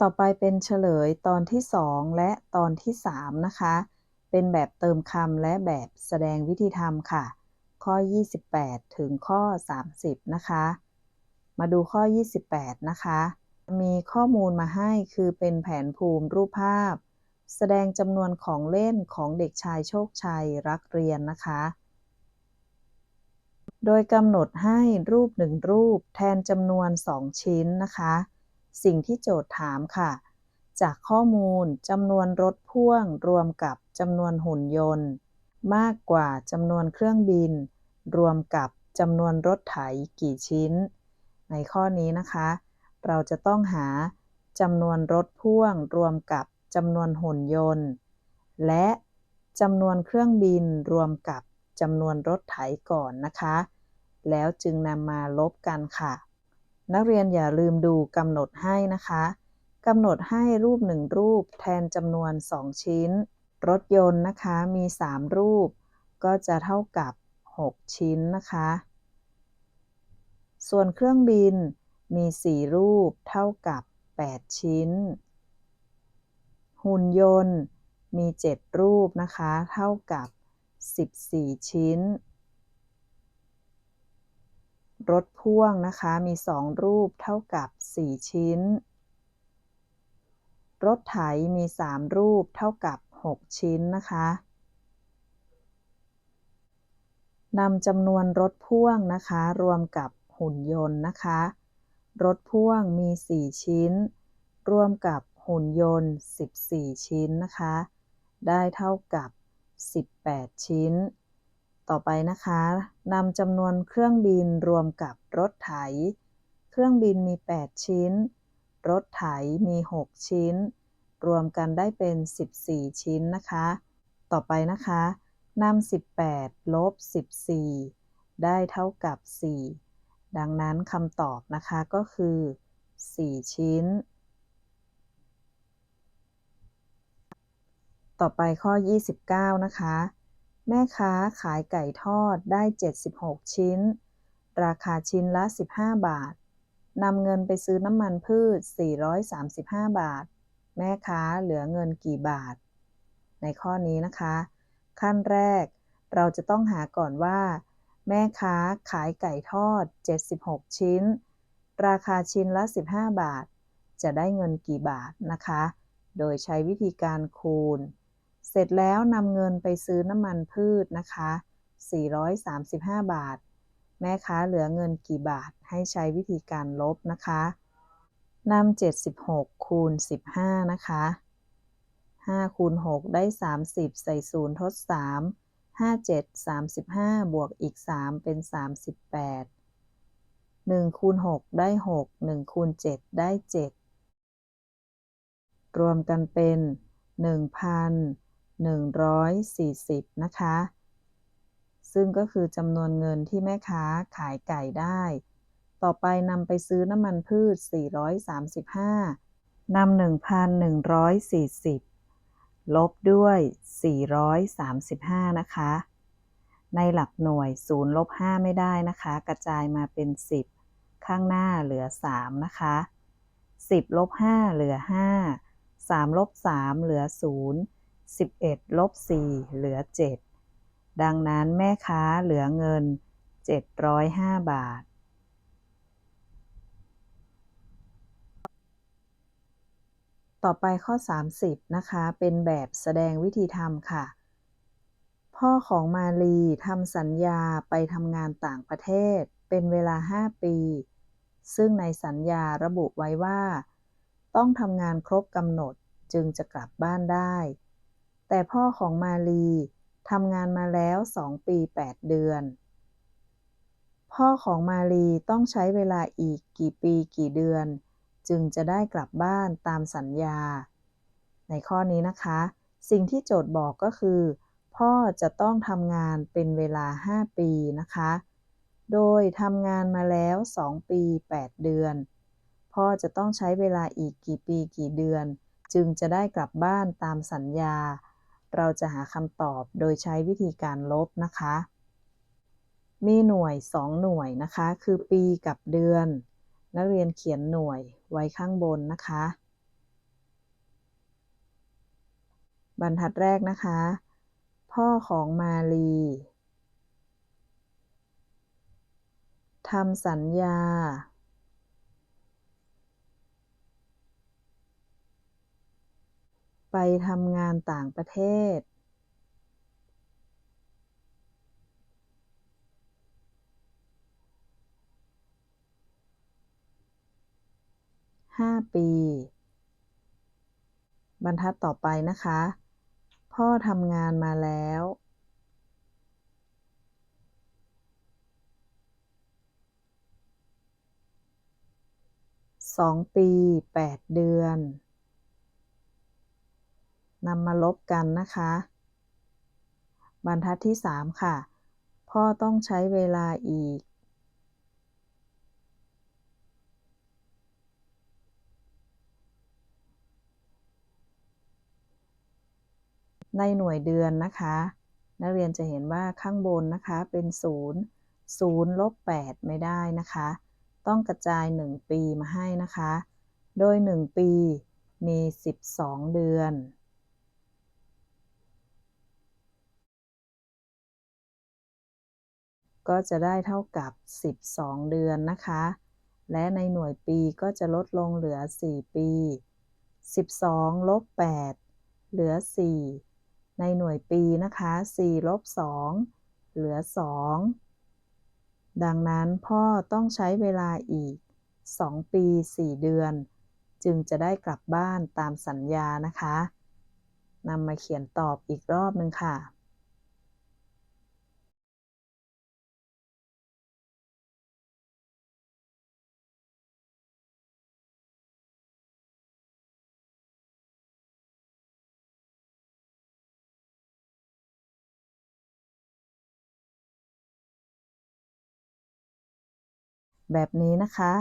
ต่อไปเป็นเฉลยตอนที่ 2 และตอนที่ 3 นะคะ เป็นแบบเติมคำและแบบแสดงวิธีทำค่ะ ข้อ 28 ถึงข้อ 30 นะคะ มาดูข้อ 28 นะคะ มีข้อมูลมาให้คือเป็นแผนภูมิรูปภาพ แสดงจำนวนของเล่นของเด็กชายโชคชัยรักเรียนนะคะ โดยกำหนดให้รูปหนึ่งรูปแทนจำนวน 2 ชิ้นนะคะ สิ่งที่โจทย์ถามค่ะ จากข้อมูลจำนวนรถพ่วงรวมกับจำนวนหุ่นยนต์ มากกว่าจำนวนเครื่องบิน รวมกับจำนวนรถไถกี่ชิ้น ในข้อนี้นะคะ เราจะต้องหาจำนวนรถพ่วงรวมกับจำนวนหุ่นยนต์ และจำนวนเครื่องบินรวมกับจำนวนรถไถก่อนนะคะ แล้วจึงนำมาลบกันค่ะ นักเรียนอย่าลืมดูกำหนดให้นะคะกำหนดให้รูปหนึ่งรูปแทนจำนวน 2 ชิ้น รถยนต์นะคะมี 3 รูป ก็จะเท่ากับ 6 ชิ้นนะคะ ส่วนเครื่องบินมี 4 รูปเท่ากับ 8 ชิ้น หุ่นยนต์มี 7 รูปนะคะ เท่ากับ 14 ชิ้น รถพ่วงนะคะมี 2 รูปเท่ากับ 4 ชิ้น รถไถมี 3 รูปเท่ากับ 6 ชิ้นนะคะนำจำนวนรถพ่วงนะคะ รวมกับหุ่นยนต์นะคะ รถพ่วงมี 4 ชิ้น รวมกับหุ่นยนต์ 14 ชิ้นนะคะ ได้เท่ากับ 18 ชิ้น ต่อไปนะคะนำจำนวนเครื่องบินรวมกับรถไถ เครื่องบินมี 8 ชิ้น รถไถมี 6 ชิ้น รวมกันได้เป็น 14 ชิ้นนะคะ ต่อไปนะคะนำ18 ลบ 14 ได้เท่ากับ 4 ดังนั้นคำตอบนะคะก็คือ 4 ชิ้น ต่อไปข้อ 29 นะคะ แม่ค้าขายไก่ทอดได้ 76 ชิ้น ราคาชิ้นละ 15 บาท นำเงินไปซื้อน้ำมันพืช 435 บาท แม่ค้าเหลือเงินกี่บาท ในข้อนี้นะคะ ขั้นแรก เราจะต้องหาก่อนว่า แม่ค้าขายไก่ทอด 76 ชิ้น ราคาชิ้นละ 15 บาท จะได้เงินกี่บาทนะคะ โดยใช้วิธีการคูณ เสร็จแล้วนำเงินไปซื้อน้ำมันพืชนะคะ 435 บาท แม่ค้าเหลือเงินกี่บาทให้ใช้วิธีการลบนะคะนำ76 คูณ 15 นะคะ 5 คูณ 6 ได้ 30 ใส่ศูนย์ทด 3 5 7 35 บวกอีก 3 เป็น 38 1 คูณ 6 ได้ 6 1 คูณ 7 ได้ 7 รวมกันเป็น 1,000 140 นะคะ ซึ่งก็คือจำนวนเงินที่แม่ค้าขายไก่ได้ ต่อไปนำไปซื้อน้ำมันพืช 435นำ1,140 ลบด้วย 435 นะคะ ในหลักหน่วย 0 ลบ 5 ไม่ได้นะคะ กระจายมาเป็น 10 ข้างหน้าเหลือ 3 นะคะ 10 ลบ 5 เหลือ 5 3 ลบ 3 เหลือ 0 11ลบ4เหลือ 7 ดังนั้นแม่ค้าเหลือเงิน 705 บาท ต่อไปข้อ 30 นะคะ เป็นแบบแสดงวิธีทำค่ะ พ่อของมาลีทำสัญญาไปทำงานต่างประเทศ เป็นเวลา 5 ปี ซึ่งในสัญญาระบุไว้ว่า ต้องทำงานครบกำหนดจึงจะกลับบ้านได้ แต่พ่อของมาลีทำงานมาแล้ว2ปี8เดือน พ่อของมาลีต้องใช้เวลาอีกกี่ปีกี่เดือน จึงจะได้กลับบ้านตามสัญญา ในข้อนี้นะคะ สิ่งที่โจทย์บอกก็คือ พ่อจะต้องทำงานเป็นเวลา 5 ปีนะคะ โดยทำงานมาแล้ว 2 ปี 8 เดือน พ่อจะต้องใช้เวลาอีกกี่ปีกี่เดือน จึงจะได้กลับบ้านตามสัญญา เราจะหาคำตอบโดยใช้วิธีการลบนะคะ มีหน่วย 2 หน่วยนะคะ คือปีกับเดือน นักเรียนเขียนหน่วยไว้ข้างบนนะคะ บรรทัดแรกนะคะ พ่อของมาลีทำสัญญา ไปทำงานต่างประเทศห้าปี บรรทัดต่อไปนะคะ พ่อทำงานมาแล้ว สองปีแปดเดือน นำมาลบกันนะคะ บรรทัดที่สามค่ะ พ่อต้องใช้เวลาอีก ในหน่วยเดือนนะคะ นักเรียนจะเห็นว่าข้างบนนะคะเป็น0 0ลบ8ไม่ได้นะคะ ต้องกระจาย 1 ปีมาให้นะคะ โดย 1 ปีมี 12 เดือน ก็จะได้เท่ากับ 12 เดือนนะคะ และในหน่วยปีก็จะลดลงเหลือ 4 ปี 12ลบ8เหลือ 4 ในหน่วยปีนะคะ4ลบ2เหลือ 2 ดังนั้นพ่อต้องใช้เวลาอีก 2 ปี 4 เดือน จึงจะได้กลับบ้านตามสัญญานะคะนำมาเขียนตอบอีกรอบหนึ่งค่ะ แบบนี้นะคะ